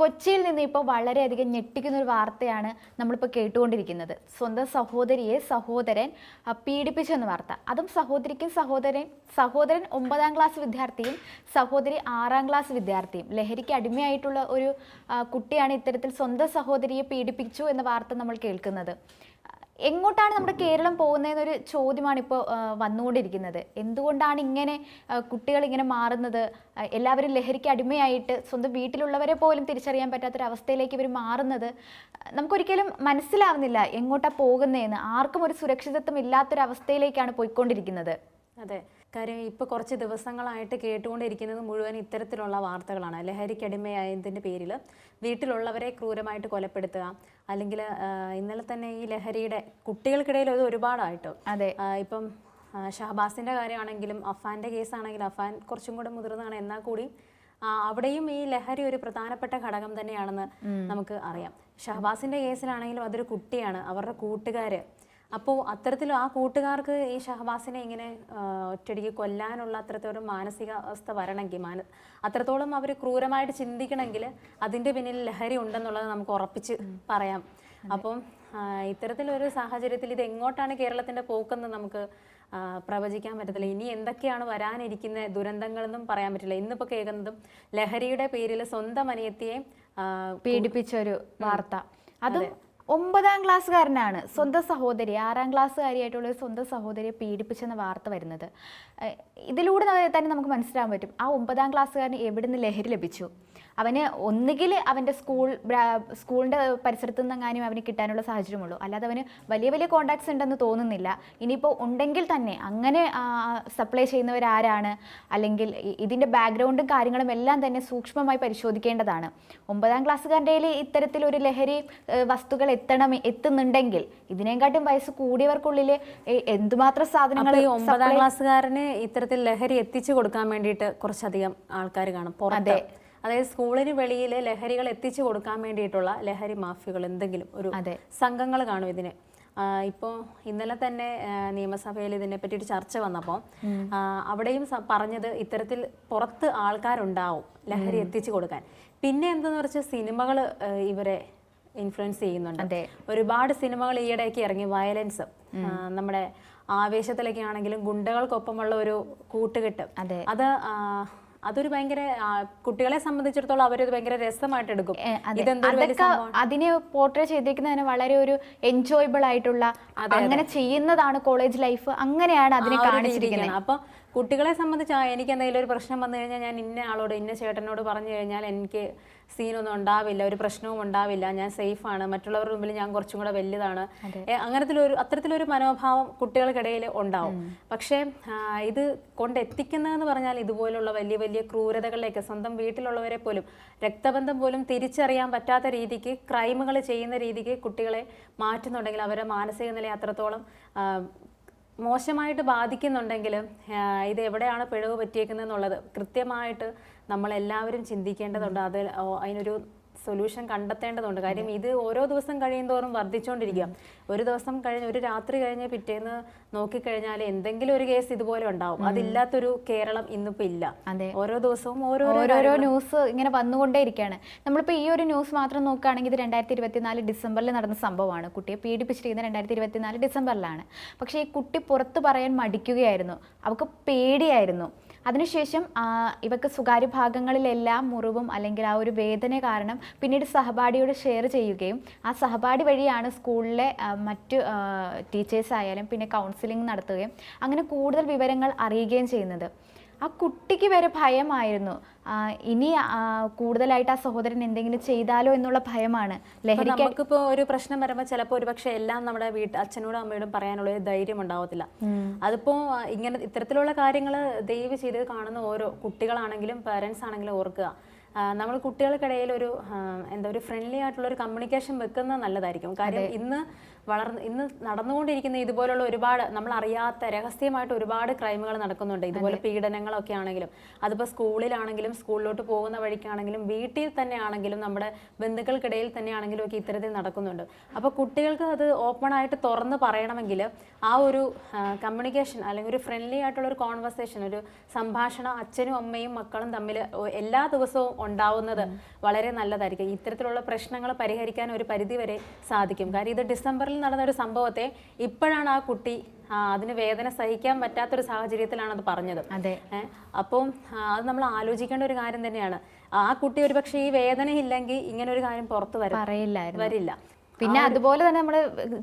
കൊച്ചിയിൽ നിന്ന് ഇപ്പോൾ വളരെയധികം ഞെട്ടിക്കുന്ന ഒരു വാർത്തയാണ് നമ്മളിപ്പോൾ കേട്ടുകൊണ്ടിരിക്കുന്നത്. സ്വന്തം സഹോദരിയെ സഹോദരൻ പീഡിപ്പിച്ചെന്ന വാർത്ത. അതും സഹോദരിക്കും സഹോദരൻ സഹോദരൻ ഒമ്പതാം ക്ലാസ് വിദ്യാർത്ഥിയും സഹോദരി ആറാം ക്ലാസ് വിദ്യാർത്ഥിയും. ലഹരിക്ക് അടിമയായിട്ടുള്ള ഒരു കുട്ടിയാണ് ഇത്തരത്തിൽ സ്വന്തം സഹോദരിയെ പീഡിപ്പിച്ചു എന്ന വാർത്ത നമ്മൾ കേൾക്കുന്നത്. എങ്ങോട്ടാണ് നമ്മുടെ കേരളം പോകുന്നതെന്നൊരു ചോദ്യമാണ് ഇപ്പോൾ വന്നുകൊണ്ടിരിക്കുന്നത്. എന്തുകൊണ്ടാണ് ഇങ്ങനെ കുട്ടികൾ ഇങ്ങനെ മാറുന്നത്? എല്ലാവരും ലഹരിക്ക് അടിമയായിട്ട് സ്വന്തം വീട്ടിലുള്ളവരെ പോലും തിരിച്ചറിയാൻ പറ്റാത്തൊരവസ്ഥയിലേക്ക് ഇവർ മാറുന്നത്? നമുക്കൊരിക്കലും മനസ്സിലാവുന്നില്ല എങ്ങോട്ടാണ് പോകുന്നതെന്ന്. ആർക്കും ഒരു സുരക്ഷിതത്വം ഇല്ലാത്തൊരവസ്ഥയിലേക്കാണ് പോയിക്കൊണ്ടിരിക്കുന്നത്. അതെ. കാര്യം ഇപ്പോൾ കുറച്ച് ദിവസങ്ങളായിട്ട് കേട്ടുകൊണ്ടിരിക്കുന്നത് മുഴുവൻ ഇത്തരത്തിലുള്ള വാർത്തകളാണ്. ലഹരിക്കടിമയായതിന്റെ പേരിൽ വീട്ടിലുള്ളവരെ ക്രൂരമായിട്ട് കൊലപ്പെടുത്തുക അല്ലെങ്കിൽ ഇന്നലെ തന്നെ ഈ ലഹരിയുടെ കുട്ടികൾക്കിടയിൽ അത് ഒരുപാടായിട്ട്. അതെ. ഇപ്പം ഷഹബാസിന്റെ കാര്യമാണെങ്കിലും അഫാന്റെ കേസാണെങ്കിലും അഫാൻ കുറച്ചും കൂടെ മുതിർന്നതാണ്. എന്നാൽ കൂടി അവിടെയും ഈ ലഹരി ഒരു പ്രധാനപ്പെട്ട ഘടകം തന്നെയാണെന്ന് നമുക്ക് അറിയാം. ഷഹബാസിന്റെ കേസിലാണെങ്കിലും അതൊരു കുട്ടിയാണ്. അവരുടെ കൂട്ടുകാര് അപ്പോൾ അത്തരത്തിൽ ആ കൂട്ടുകാർക്ക് ഈ ഷഹബാസിനെ ഇങ്ങനെ ഒറ്റടിക്ക് കൊല്ലാനുള്ള അത്രത്തോളം മാനസികാവസ്ഥ വരണമെങ്കിൽ മാന അത്രത്തോളം അവർ ക്രൂരമായിട്ട് ചിന്തിക്കണമെങ്കിൽ അതിന്റെ പിന്നിൽ ലഹരി ഉണ്ടെന്നുള്ളത് നമുക്ക് ഉറപ്പിച്ച് പറയാം. അപ്പം ഇത്തരത്തിലൊരു സാഹചര്യത്തിൽ ഇത് എങ്ങോട്ടാണ് കേരളത്തിന്റെ പോക്കെന്ന് നമുക്ക് പ്രവചിക്കാൻ പറ്റത്തില്ല. ഇനി എന്തൊക്കെയാണ് വരാനിരിക്കുന്ന ദുരന്തങ്ങളെന്നും പറയാൻ പറ്റില്ല. ഇന്നിപ്പോൾ കേൾക്കുന്നതും ലഹരിയുടെ പേരിൽ സ്വന്തം അനിയത്തിയെ ആ, പീഡിപ്പിച്ച ഒരു വാർത്ത. അതും. ഒമ്പതാം ക്ലാസ്സുകാരനാണ് സ്വന്തം സഹോദരി. ആറാം ക്ലാസ്സുകാരിയായിട്ടുള്ള സ്വന്തം സഹോദരിയെ പീഡിപ്പിച്ചെന്ന വാർത്ത വരുന്നത്. ഇതിലൂടെ തന്നെ നമുക്ക് മനസ്സിലാക്കാൻ പറ്റും. ആ ഒമ്പതാം ക്ലാസ്സുകാരന് എവിടെ നിന്ന് ലഹരി ലഭിച്ചു? അവന് ഒന്നുകിൽ അവന്റെ സ്കൂൾ സ്കൂളിന്റെ പരിസരത്തു നിന്നെങ്ങാനും അവന് കിട്ടാനുള്ള സാഹചര്യമുള്ളൂ. അല്ലാതെ അവന് വലിയ വലിയ കോണ്ടാക്ട്സ് ഉണ്ടെന്ന് തോന്നുന്നില്ല. ഇനിയിപ്പോൾ ഉണ്ടെങ്കിൽ തന്നെ അങ്ങനെ സപ്ലൈ ചെയ്യുന്നവരാരാണ്? അല്ലെങ്കിൽ ഇതിന്റെ ബാക്ക്ഗ്രൗണ്ടും കാര്യങ്ങളും എല്ലാം തന്നെ സൂക്ഷ്മമായി പരിശോധിക്കേണ്ടതാണ്. ഒമ്പതാം ക്ലാസ്സുകാരുടെ കയ്യിൽ ഇത്തരത്തിലൊരു ലഹരി വസ്തുക്കൾ എത്തണം എത്തുന്നുണ്ടെങ്കിൽ ഇതിനെക്കാട്ടും വയസ്സ് കൂടിയവർക്കുള്ളിൽ എന്തുമാത്രം സാധനങ്ങൾ ഈ ഒമ്പതാം ക്ലാസ്സുകാരന് ഇത്തരത്തിൽ ലഹരി എത്തിച്ചു കൊടുക്കാൻ വേണ്ടിയിട്ട് കുറച്ചധികം ആൾക്കാർ കാണും അതെ. അതായത് സ്കൂളിന് വെളിയിൽ ലഹരികൾ എത്തിച്ചു കൊടുക്കാൻ വേണ്ടിയിട്ടുള്ള ലഹരി മാഫിയകൾ എന്തെങ്കിലും ഒരു. സംഘങ്ങൾ കാണും ഇതിന്. ഇപ്പോൾ ഇന്നലെ തന്നെ നിയമസഭയിൽ ഇതിനെ പറ്റിയിട്ട് ഒരു ചർച്ച വന്നപ്പോൾ അവിടെയും പറഞ്ഞത് ഇത്തരത്തിൽ പുറത്ത് ആൾക്കാരുണ്ടാവും ലഹരി എത്തിച്ചു കൊടുക്കാൻ. പിന്നെ എന്തെന്ന് വെച്ചാൽ സിനിമകൾ ഇവരെ ഇൻഫ്ലുവൻസ് ചെയ്യുന്നുണ്ട്. ഒരുപാട് സിനിമകൾ ഈയിടെയൊക്കെ ഇറങ്ങി വയലൻസ് നമ്മുടെ ആവേശത്തിലൊക്കെ ആണെങ്കിലും ഗുണ്ടകൾക്കൊപ്പമുള്ള ഒരു കൂട്ടുകെട്ട്. അതെ. അതൊരു ഭയങ്കര കുട്ടികളെ സംബന്ധിച്ചിടത്തോളം അവരത് ഭയങ്കര രസമായിട്ട് എടുക്കും. അതിനെ പോർട്രേ ചെയ്തേക്കുന്നതിന് വളരെ ഒരു എൻജോയബിൾ ആയിട്ടുള്ള അങ്ങനെ ചെയ്യുന്നതാണ് കോളേജ് ലൈഫ് അങ്ങനെയാണ് അതിനെ കാണിച്ചിരിക്കുന്നത്. അപ്പൊ കുട്ടികളെ സംബന്ധിച്ച് എനിക്ക് എന്തെങ്കിലും ഒരു പ്രശ്നം വന്നു കഴിഞ്ഞാൽ ഞാൻ ഇന്ന ആളോട് ഇന്ന ചേട്ടനോട് പറഞ്ഞു കഴിഞ്ഞാൽ എനിക്ക് സീനൊന്നും ഉണ്ടാവില്ല ഒരു പ്രശ്നവും ഉണ്ടാവില്ല ഞാൻ സേഫ് ആണ് മറ്റുള്ളവരുടെ മുമ്പിൽ ഞാൻ കുറച്ചും കൂടെ വലുതാണ്. ഏ, അങ്ങനത്തിലൊരു അത്തരത്തിലൊരു മനോഭാവം കുട്ടികൾക്കിടയിൽ ഉണ്ടാവും. പക്ഷേ ഇത് കൊണ്ടെത്തിക്കുന്നതെന്ന് പറഞ്ഞാൽ ഇതുപോലുള്ള വലിയ വലിയ ക്രൂരതകളിലേക്ക് സ്വന്തം വീട്ടിലുള്ളവരെ പോലും രക്തബന്ധം പോലും തിരിച്ചറിയാൻ പറ്റാത്ത രീതിക്ക് ക്രൈമുകൾ ചെയ്യുന്ന രീതിക്ക് കുട്ടികളെ മാറ്റുന്നുണ്ടെങ്കിൽ അവരുടെ മാനസിക നില അത്രത്തോളം മോശമായിട്ട് ബാധിക്കുന്നുണ്ടെങ്കിൽ ഇത് എവിടെയാണ് പിഴവ് പറ്റിയേക്കുന്നത് എന്നുള്ളത് കൃത്യമായിട്ട് നമ്മളെല്ലാവരും ചിന്തിക്കേണ്ടതുണ്ട്. അത് അതിനൊരു സൊല്യൂഷൻ കണ്ടെത്തേണ്ടതുണ്ട്. കാര്യം ഇത് ഓരോ ദിവസം കഴിയുമോറും വർദ്ധിച്ചുകൊണ്ടിരിക്കുക ഒരു ദിവസം കഴിഞ്ഞ് ഒരു രാത്രി കഴിഞ്ഞ് പിറ്റേന്ന് നോക്കിക്കഴിഞ്ഞാൽ എന്തെങ്കിലും ഒരു കേസ് ഇതുപോലെ ഉണ്ടാവും. അതില്ലാത്തൊരു കേരളം ഇന്നിപ്പോ ഇല്ല. അതെ. ഓരോ ദിവസവും ഓരോ ഓരോരോ ന്യൂസ് ഇങ്ങനെ വന്നുകൊണ്ടേ വന്നുകൊണ്ടേയിരിക്കുകയാണ് നമ്മളിപ്പോൾ ഈ ഒരു ന്യൂസ് മാത്രം നോക്കുകയാണെങ്കിൽ ഇത് രണ്ടായിരത്തി ഇരുപത്തിനാല് ഡിസംബറിൽ നടന്ന സംഭവമാണ്. കുട്ടിയെ പീഡിപ്പിച്ചിരിക്കുന്നത് രണ്ടായിരത്തി ഇരുപത്തിനാല് ഡിസംബറിലാണ്. പക്ഷേ ഈ കുട്ടി പുറത്ത് പറയാൻ മടിക്കുകയായിരുന്നു. അവൾക്ക് പേടിയായിരുന്നു. അതിനുശേഷം ഇവക്ക് സ്വകാര്യ ഭാഗങ്ങളിലെല്ലാം മുറിവും അല്ലെങ്കിൽ ആ ഒരു വേദന കാരണം പിന്നീട് സഹപാഠിയോട് ഷെയർ ചെയ്യുകയും ആ സഹപാഠി വഴിയാണ് സ്കൂളിലെ മറ്റ് മറ്റു ടീച്ചേഴ്സ് ആയാലും പിന്നെ കൗൺസിലിംഗ് നടത്തുകയും അങ്ങനെ കൂടുതൽ വിവരങ്ങൾ അറിയുകയും ചെയ്യുന്നത്. ആ കുട്ടിക്ക് വരെ ഭയമായിരുന്നു. ഇനി കൂടുതലായിട്ട് ആ സഹോദരൻ എന്തെങ്കിലും ചെയ്താലോ എന്നുള്ള ഭയമാണ്. ലഹരി നമുക്കിപ്പോ ഒരു പ്രശ്നം വരുമ്പോൾ ചിലപ്പോ ഒരു പക്ഷെ എല്ലാം നമ്മുടെ വീട്ട് അച്ഛനോടും അമ്മയോടും പറയാനുള്ള ഒരു ധൈര്യം ഉണ്ടാവത്തില്ല. അതിപ്പോ ഇങ്ങനെ ഇത്തരത്തിലുള്ള കാര്യങ്ങൾ ദയവ് ചെയ്ത് കാണുന്ന ഓരോ കുട്ടികളാണെങ്കിലും പേരൻസ് ആണെങ്കിലും ഓർക്കുക. നമ്മൾ കുട്ടികൾക്കിടയിൽ ഒരു എന്താ ഒരു ഫ്രണ്ട്ലി ആയിട്ടുള്ള ഒരു കമ്മ്യൂണിക്കേഷൻ വെക്കുന്നത് നല്ലതായിരിക്കും. കാര്യം ഇന്ന് വളർന്ന് ഇന്ന് നടന്നുകൊണ്ടിരിക്കുന്ന ഇതുപോലുള്ള ഒരുപാട് നമ്മൾ അറിയാത്ത രഹസ്യമായിട്ട് ഒരുപാട് ക്രൈമുകൾ നടക്കുന്നുണ്ട്. ഇതുപോലെ പീഡനങ്ങളൊക്കെ ആണെങ്കിലും അതിപ്പോൾ സ്കൂളിലാണെങ്കിലും സ്കൂളിലോട്ട് പോകുന്ന വഴിക്കാണെങ്കിലും വീട്ടിൽ തന്നെ ആണെങ്കിലും നമ്മുടെ ബന്ധുക്കൾക്കിടയിൽ തന്നെ ആണെങ്കിലും ഒക്കെ ഇത്തരത്തിൽ നടക്കുന്നുണ്ട്. അപ്പോൾ കുട്ടികൾക്ക് അത് ഓപ്പൺ ആയിട്ട് തുറന്ന് പറയണമെങ്കിൽ ആ ഒരു കമ്മ്യൂണിക്കേഷൻ അല്ലെങ്കിൽ ഒരു ഫ്രണ്ട്ലി ആയിട്ടുള്ള ഒരു കോൺവെർസേഷൻ ഒരു സംഭാഷണം അച്ഛനും അമ്മയും മക്കളും തമ്മിൽ എല്ലാ ദിവസവും ഉണ്ടാവുന്നത് വളരെ നല്ലതായിരിക്കും. ഇത്തരത്തിലുള്ള പ്രശ്നങ്ങൾ പരിഹരിക്കാൻ ഒരു പരിധിവരെ സാധിക്കും. കാര്യം ഇത് ഡിസംബറിൽ നടന്ന ഒരു സംഭവത്തെ ഇപ്പോഴാണ് ആ കുട്ടി അതിന് വേദന സഹിക്കാൻ പറ്റാത്തൊരു സാഹചര്യത്തിലാണ് അത് പറഞ്ഞത്. അതെ. അപ്പോൾ അപ്പം അത് നമ്മൾ ആലോചിക്കേണ്ട ഒരു കാര്യം തന്നെയാണ്. ആ കുട്ടി ഒരു പക്ഷേ ഈ വേദന ഇല്ലെങ്കിൽ ഇങ്ങനെ ഒരു കാര്യം പുറത്ത് വരും പറയില്ലായിരുന്നു. വരില്ല. പിന്നെ അതുപോലെ തന്നെ നമ്മൾ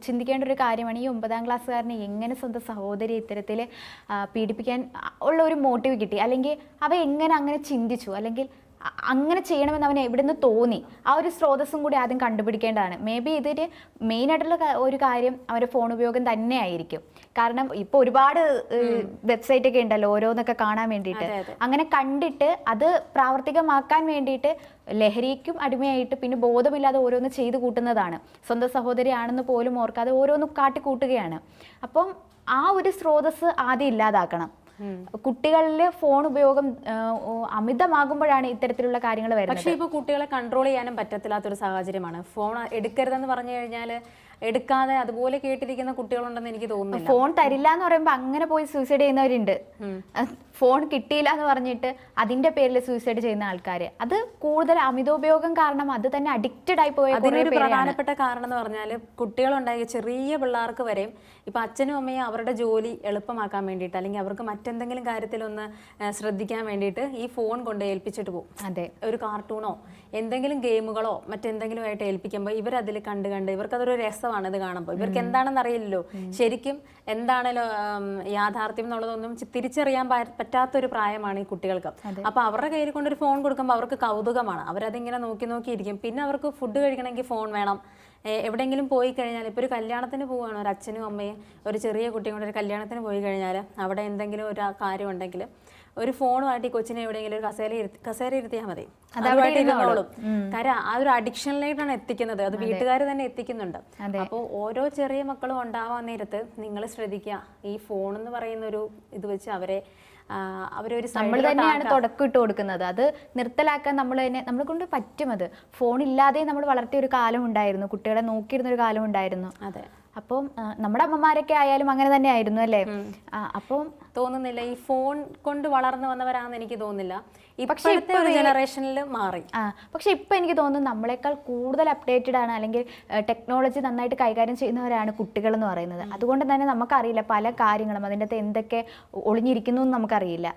ചിന്തിക്കേണ്ട ഒരു കാര്യമാണ് ഈ ഒമ്പതാം ക്ലാസ്സുകാരനെ എങ്ങനെ സ്വന്തം സഹോദരി ഇത്തരത്തിൽ പീഡിപ്പിക്കാൻ ഉള്ള ഒരു മോട്ടീവ് കിട്ടി. അല്ലെങ്കിൽ അവ എങ്ങനെ അങ്ങനെ ചിന്തിച്ചു? അല്ലെങ്കിൽ അങ്ങനെ ചെയ്യണമെന്ന് അവന് എവിടെ നിന്ന് തോന്നി? ആ ഒരു സ്രോതസ്സും കൂടി ആദ്യം കണ്ടുപിടിക്കേണ്ടതാണ്. മേ ബി ഇതിന് മെയിൻ ആയിട്ടുള്ള ഒരു കാര്യം അവരുടെ ഫോൺ ഉപയോഗം തന്നെ ആയിരിക്കും. കാരണം ഇപ്പോൾ ഒരുപാട് വെബ്സൈറ്റ് ഒക്കെ ഉണ്ടല്ലോ ഓരോന്നൊക്കെ കാണാൻ വേണ്ടിയിട്ട്. അങ്ങനെ കണ്ടിട്ട് അത് പ്രാവർത്തികമാക്കാൻ വേണ്ടിയിട്ട് ലഹരിക്കും അടിമയായിട്ട് പിന്നെ ബോധമില്ലാതെ ഓരോന്ന് ചെയ്തു കൂട്ടുന്നതാണ്. സ്വന്തം സഹോദരിയാണെന്ന് പോലും ഓർക്കാതെ ഓരോന്ന് കാട്ടിക്കൂട്ടുകയാണ്. അപ്പം ആ ഒരു സ്രോതസ് ആദ്യം ഇല്ലാതാക്കണം. കുട്ടികളിൽ ഫോൺ ഉപയോഗം അമിതമാകുമ്പോഴാണ് ഇത്തരത്തിലുള്ള കാര്യങ്ങൾ വരുന്നത്. പക്ഷേ ഇപ്പോൾ കുട്ടികളെ കൺട്രോൾ ചെയ്യാനും പറ്റത്തില്ലാത്തൊരു സാഹചര്യമാണ്. ഫോൺ എടുക്കരുതെന്ന് പറഞ്ഞു കഴിഞ്ഞാൽ എടുക്കാതെ അതുപോലെ കേട്ടിരിക്കുന്ന കുട്ടികളുണ്ടെന്ന് എനിക്ക് തോന്നുന്നു ഫോൺ തരില്ല എന്ന് പറയുമ്പോൾ അങ്ങനെ പോയി സൂയിസൈഡ് ചെയ്യുന്നവരുണ്ട്. ഫോൺ കിട്ടിയില്ല എന്ന് പറഞ്ഞിട്ട് അതിന്റെ പേരിൽ സൂയിസൈഡ് ചെയ്യുന്ന ആൾക്കാർ അത് കൂടുതൽ അമിതോപയോഗം കാരണം അത് തന്നെ അഡിക്റ്റഡ് ആയി പോയ അതിനൊരു പ്രധാനപ്പെട്ട കാരണം എന്ന് പറഞ്ഞാൽ കുട്ടികളുണ്ടായ ചെറിയ പിള്ളേർക്ക് വരെയും ഇപ്പൊ അച്ഛനും അമ്മയും അവരുടെ ജോലി എളുപ്പമാക്കാൻ വേണ്ടിയിട്ട് അല്ലെങ്കിൽ അവർക്ക് മറ്റെന്തെങ്കിലും കാര്യത്തിലൊന്ന് ശ്രദ്ധിക്കാൻ വേണ്ടിയിട്ട് ഈ ഫോൺ കൊണ്ട് ഏൽപ്പിച്ചിട്ട് പോകും. അതെ. ഒരു കാർട്ടൂണോ എന്തെങ്കിലും ഗെയിമുകളോ മറ്റെന്തെങ്കിലും ആയിട്ട് ഏൽപ്പിക്കുമ്പോൾ ഇവരതിൽ കണ്ട് കണ്ട് ഇവർക്കതൊരു രസമാണ് ഇത് കാണുമ്പോൾ ഇവർക്ക് എന്താണെന്ന് അറിയില്ലല്ലോ ശരിക്കും എന്താണല്ലോ യാഥാർത്ഥ്യം എന്നുള്ളതൊന്നും തിരിച്ചറിയാൻ പറ്റാത്തൊരു പ്രായമാണ് ഈ കുട്ടികൾക്ക്. അപ്പൊ അവരുടെ കയ്യിൽ കൊണ്ടൊരു ഫോൺ കൊടുക്കുമ്പോൾ അവർക്ക് കൗതുകമാണ്. അവരതിങ്ങനെ നോക്കി നോക്കിയിരിക്കും പിന്നെ അവർക്ക് ഫുഡ് കഴിക്കണമെങ്കിൽ ഫോൺ വേണം. എവിടെങ്കിലും എവിടെയെങ്കിലും പോയി കഴിഞ്ഞാൽ ഇപ്പോൾ ഒരു കല്യാണത്തിന് പോവുകയാണ്. ഒരു അച്ഛനും അമ്മയും ഒരു ചെറിയ കുട്ടിയും കൊണ്ട് ഒരു കല്യാണത്തിന് പോയി കഴിഞ്ഞാൽ അവിടെ എന്തെങ്കിലും ഒരു കാര്യം ഉണ്ടെങ്കിൽ ഒരു ഫോണുമായിട്ട് ഈ കൊച്ചിനെ എവിടെയെങ്കിലും ഒരു കസേര കസേര ഇരുത്തിയാൽ മതി. അതുമായിട്ട് ഇരുന്നോളും. കാര്യം ആ ഒരു അഡിക്ഷനിലേക്കാണ് എത്തിക്കുന്നത്. അത് വീട്ടുകാർ തന്നെ എത്തിക്കുന്നുണ്ട്. അപ്പോൾ ഓരോ ചെറിയ മക്കളും ഉണ്ടാവാൻ നേരത്ത് നിങ്ങൾ ശ്രദ്ധിക്കുക. ഈ ഫോൺ എന്ന് പറയുന്ന ഒരു ഇത് വെച്ച് അവരെ അവരൊരു നമ്മൾ തന്നെയാണ് തുടക്കം ഇട്ട് കൊടുക്കുന്നത്. അത് നിർത്തലാക്കാൻ നമ്മൾ തന്നെ നമ്മളെ കൊണ്ട് പറ്റും അത്. ഫോൺ ഇല്ലാതെ നമ്മൾ വളർത്തിയ ഒരു കാലം ഉണ്ടായിരുന്നു. കുട്ടികളെ നോക്കിയിരുന്ന ഒരു കാലം ഉണ്ടായിരുന്നു. അതെ. അപ്പം നമ്മുടെ അമ്മമാരൊക്കെ ആയാലും അങ്ങനെ തന്നെ ആയിരുന്നു അല്ലേ അപ്പം തോന്നുന്നില്ല. ഈ ഫോൺ കൊണ്ട് വളർന്നു വന്നവരാണെന്ന് എനിക്ക് തോന്നുന്നില്ല. ജനറേഷനിൽ മാറി. ആ പക്ഷെ ഇപ്പൊ എനിക്ക് തോന്നുന്നു നമ്മളെക്കാൾ കൂടുതൽ അപ്ഡേറ്റഡ് ആണ് അല്ലെങ്കിൽ ടെക്നോളജി നന്നായിട്ട് കൈകാര്യം ചെയ്യുന്നവരാണ് കുട്ടികൾ എന്ന് പറയുന്നത് അതുകൊണ്ട് തന്നെ നമുക്കറിയില്ല പല കാര്യങ്ങളും. അതിന്റെ അകത്ത് എന്തൊക്കെ ഒളിഞ്ഞിരിക്കുന്നു എന്ന് നമുക്കറിയില്ല.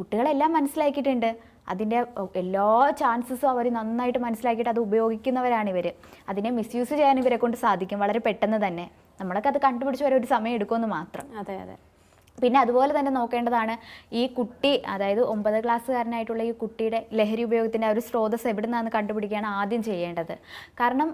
കുട്ടികളെല്ലാം മനസ്സിലാക്കിയിട്ടുണ്ട്. അതിന്റെ എല്ലാ ചാൻസസും അവർ നന്നായിട്ട് മനസ്സിലാക്കിയിട്ട് അത് ഉപയോഗിക്കുന്നവരാണ് ഇവർ അതിനെ മിസ്യൂസ് ചെയ്യാൻ ഇവരെ കൊണ്ട് സാധിക്കും. വളരെ പെട്ടെന്ന് തന്നെ. നമ്മളൊക്കെ അത് കണ്ടുപിടിച്ച് വരെ ഒരു സമയം എടുക്കുമെന്ന് മാത്രം. അതെ അതെ. പിന്നെ അതുപോലെ തന്നെ നോക്കേണ്ടതാണ് ഈ കുട്ടി അതായത് ഒമ്പത് ക്ലാസ്സുകാരനായിട്ടുള്ള ഈ കുട്ടിയുടെ ലഹരി ഉപയോഗത്തിന്റെ ആ ഒരു സ്രോതസ് എവിടെ നിന്നാണ് കണ്ടുപിടിക്കുകയാണ് ആദ്യം ചെയ്യേണ്ടത്. കാരണം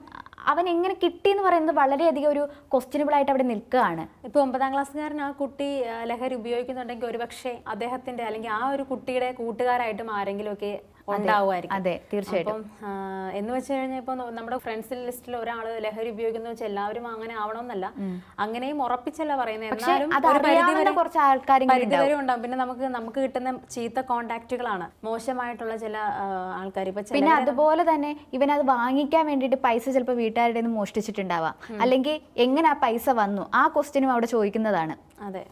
അവൻ എങ്ങനെ കിട്ടി എന്ന് പറയുന്നത് വളരെയധികം ഒരു ക്വസ്റ്റ്യനബിൾ ആയിട്ട് അവിടെ നിൽക്കുകയാണ്. ഇപ്പൊ ഒമ്പതാം ക്ലാസ്സുകാരൻ ആ കുട്ടി ലഹരി ഉപയോഗിക്കുന്നുണ്ടെങ്കിൽ ഒരുപക്ഷെ അദ്ദേഹത്തിന്റെ അല്ലെങ്കിൽ ആ ഒരു കുട്ടിയുടെ കൂട്ടുകാരായിട്ടും ആരെങ്കിലും ഒക്കെ ഉണ്ടാവുമായിരിക്കും. അതെ തീർച്ചയായിട്ടും. എന്ന് വെച്ച് കഴിഞ്ഞാൽ ഇപ്പൊ നമ്മുടെ ഫ്രണ്ട്സ് ലിസ്റ്റിൽ ഒരാൾ ലഹരി ഉപയോഗിക്കുന്ന വെച്ചാൽ എല്ലാവരും അങ്ങനെ ആവണമെന്നല്ല അങ്ങനെയും ഉറപ്പിച്ചല്ല പറയുന്നത്. എന്നാലും കുറച്ച് ഉണ്ടാവും. പിന്നെ നമുക്ക് നമുക്ക് കിട്ടുന്ന ചീത്ത കോണ്ടാക്റ്റുകളാണ് മോശമായിട്ടുള്ള ചില ആൾക്കാർ ഇപ്പൊ പിന്നെ അതുപോലെ തന്നെ ഇവൻ അത് വാങ്ങിക്കാൻ വേണ്ടിട്ട് പൈസ ചിലപ്പോൾ വീട്ടുകാരുടെ നിന്ന് മോഷ്ടിച്ചിട്ടുണ്ടാവാം. അല്ലെങ്കിൽ എങ്ങനെ ആ പൈസ വന്നു? ആ ക്വസ്റ്റ്യനും അവിടെ ചോദിക്കുന്നതാണ്. അതെ.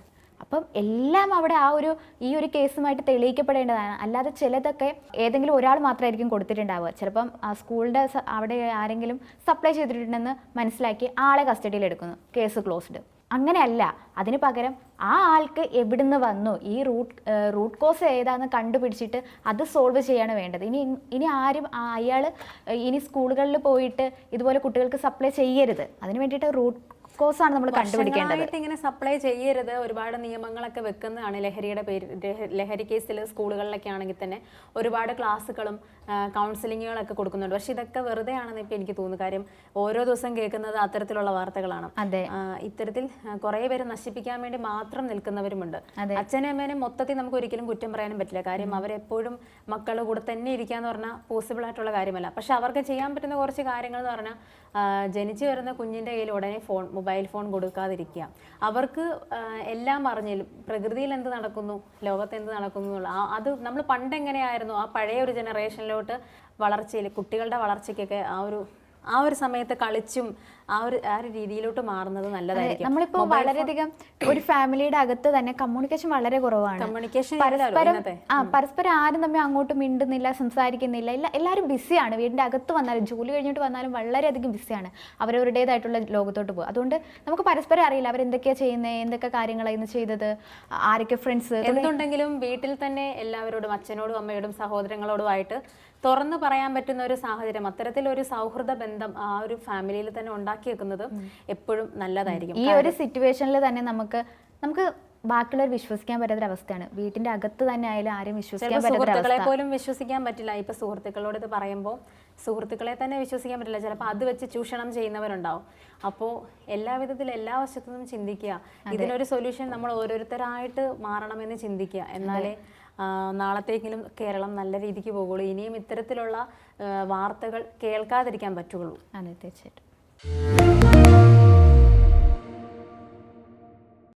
അപ്പം എല്ലാം അവിടെ ആ ഒരു ഈ ഒരു കേസുമായിട്ട് തെളിയിക്കപ്പെടേണ്ടതാണ്. അല്ലാതെ ചിലതൊക്കെ ഏതെങ്കിലും ഒരാൾ മാത്രമായിരിക്കും കൊടുത്തിട്ടുണ്ടാവുക. ചിലപ്പം ആ സ്കൂളിന്റെ അവിടെ ആരെങ്കിലും സപ്ലൈ ചെയ്തിട്ടുണ്ടെന്ന് മനസ്സിലാക്കി ആളെ കസ്റ്റഡിയിൽ എടുക്കുന്നു. Case closed. അങ്ങനെയല്ല. അതിന് പകരം ആ ആൾക്ക് എവിടുന്ന് വന്നു? ഈ റൂട്ട് റൂട്ട് കോസ് ഏതാന്ന് കണ്ടുപിടിച്ചിട്ട് അത് സോൾവ് ചെയ്യാണ് വേണ്ടത്. ഇനി ഇനി ആരും അയാൾ ഇനി സ്കൂളുകളിൽ പോയിട്ട് ഇതുപോലെ കുട്ടികൾക്ക് സപ്ലൈ ചെയ്യരുത്. അതിന് വേണ്ടിയിട്ട് റൂട്ട് കോസാണ് നമ്മൾ കണ്ടുപിടിക്കേണ്ടത്. ഇങ്ങനെ സപ്ലൈ ചെയ്യരുത്. ഒരുപാട് നിയമങ്ങളൊക്കെ വെക്കുന്നതാണ് ലഹരിയുടെ പേര് ലഹ- ലഹരി കേസിൽ സ്കൂളുകളിലൊക്കെ ആണെങ്കിൽ തന്നെ ഒരുപാട് ക്ലാസ്സുകളും കൗൺസിലിങ്ങുകളൊക്കെ കൊടുക്കുന്നുണ്ട്. പക്ഷെ ഇതൊക്കെ വെറുതെ ആണെന്ന് ഇപ്പം എനിക്ക് തോന്നുന്നു. കാര്യം ഓരോ ദിവസം കേൾക്കുന്നത് അത്തരത്തിലുള്ള വാർത്തകളാണ്. അതെ. ഇത്തരത്തിൽ കുറേ പേര് നശിപ്പിക്കാൻ വേണ്ടി മാത്രം നിൽക്കുന്നവരുമുണ്ട്. അച്ഛനും അമ്മേനും മൊത്തത്തിൽ നമുക്ക് ഒരിക്കലും കുറ്റം പറയാനും പറ്റില്ല. കാര്യം അവരെപ്പോഴും മക്കളുടെ കൂടെ തന്നെ ഇരിക്കുക ഇരിക്കാന്ന് പറഞ്ഞാൽ പോസിബിൾ ആയിട്ടുള്ള കാര്യമല്ല. പക്ഷെ അവർക്ക് ചെയ്യാൻ പറ്റുന്ന കുറച്ച് കാര്യങ്ങൾ എന്ന് പറഞ്ഞാൽ ജനിച്ചു വരുന്ന കുഞ്ഞിന്റെ കയ്യിൽ ഉടനെ ഫോൺ മൊബൈൽ ഫോൺ കൊടുക്കാതിരിക്കുക. അവർക്ക് എല്ലാം അറിഞ്ഞാലും പ്രകൃതിയിൽ എന്ത് നടക്കുന്നു ലോകത്ത് എന്ത് നടക്കുന്നു എന്നുള്ള അത് നമ്മൾ പണ്ട് എങ്ങനെയായിരുന്നു ആ പഴയ ഒരു ജനറേഷനിലോട്ട് വളർച്ചയിൽ കുട്ടികളുടെ വളർച്ചയ്ക്കൊക്കെ ആ ഒരു ആ ഒരു സമയത്ത് കളിച്ചും ആ ഒരു ആ ഒരു രീതിയിലോട്ട് മാറുന്നത് നല്ലതായിരിക്കും. നമ്മളിപ്പോ വളരെയധികം ഒരു ഫാമിലിയുടെ അകത്ത് തന്നെ കമ്മ്യൂണിക്കേഷൻ വളരെ കുറവാണ്. കമ്മ്യൂണിക്കേഷൻ പരസ്പരം ആ പരസ്പരം ആരും തമ്മിൽ അങ്ങോട്ട് മിണ്ടുന്നില്ല സംസാരിക്കുന്നില്ല. ഇല്ല എല്ലാവരും ബിസിയാണ് വീടിന്റെ അകത്ത് വന്നാലും ജോലി കഴിഞ്ഞിട്ട് വന്നാലും വളരെയധികം ബിസിയാണ് അവരവരുടേതായിട്ടുള്ള ലോകത്തോട്ട് പോകും അതുകൊണ്ട് നമുക്ക് പരസ്പരം അറിയില്ല അവരെന്തൊക്കെയാ ചെയ്യുന്നത് എന്തൊക്കെ കാര്യങ്ങളായിരുന്നു ചെയ്തത് ആരൊക്കെ ഫ്രണ്ട്സ് എന്തുണ്ടെങ്കിലും വീട്ടിൽ തന്നെ എല്ലാവരോടും അച്ഛനോടും അമ്മയോടും സഹോദരങ്ങളോടുമായിട്ട് തുറന്നു പറയാൻ പറ്റുന്ന ഒരു സാഹചര്യം അത്തരത്തിലൊരു സൗഹൃദ ബന്ധം ആ ഒരു ഫാമിലിയിൽ തന്നെ ഉണ്ടാക്കി വെക്കുന്നത് എപ്പോഴും നല്ലതായിരിക്കും. ഈ ഒരു സിറ്റുവേഷനിൽ തന്നെ നമുക്ക് നമുക്ക് ബാക്കിയുള്ളവർ വിശ്വസിക്കാൻ പറ്റാത്ത അവസ്ഥയാണ്. വീട്ടിന്റെ അകത്ത് തന്നെ ആയാലും ആരും വിശ്വസിക്കാൻ സുഹൃത്തുക്കളെ പോലും വിശ്വസിക്കാൻ പറ്റില്ല. ഇപ്പൊ സുഹൃത്തുക്കളോട് ഇത് പറയുമ്പോൾ സുഹൃത്തുക്കളെ തന്നെ വിശ്വസിക്കാൻ പറ്റില്ല. ചിലപ്പോൾ അത് വെച്ച് ചൂഷണം ചെയ്യുന്നവരുണ്ടാവും. അപ്പോൾ എല്ലാ വിധത്തിലും എല്ലാ വശത്തു നിന്നും ചിന്തിക്കുക ഇതിനൊരു സൊല്യൂഷൻ നമ്മൾ ഓരോരുത്തരായിട്ട് മാറണമെന്ന് ചിന്തിക്കുക. എന്നാലേ നാളത്തേക്കിലും കേരളം നല്ല രീതിക്ക് പോകുള്ളൂ. ഇനിയും ഇത്തരത്തിലുള്ള വാർത്തകൾ കേൾക്കാതിരിക്കാൻ പറ്റുള്ളൂ. അതെ തീർച്ചയായിട്ടും. Thank you.